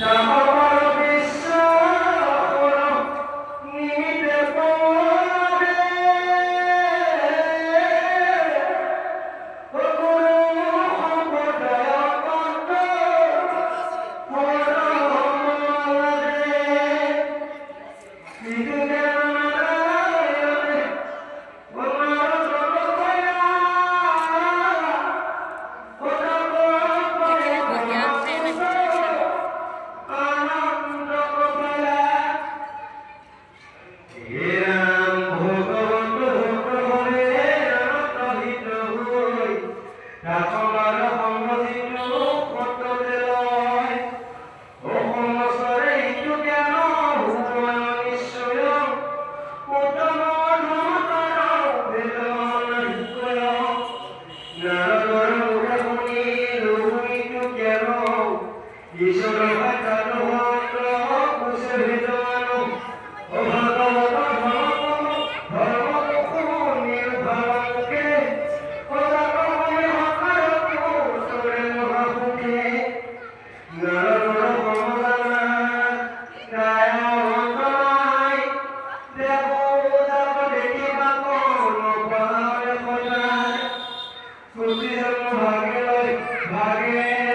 যারা Isso não vai dar no ভাগে ভাগে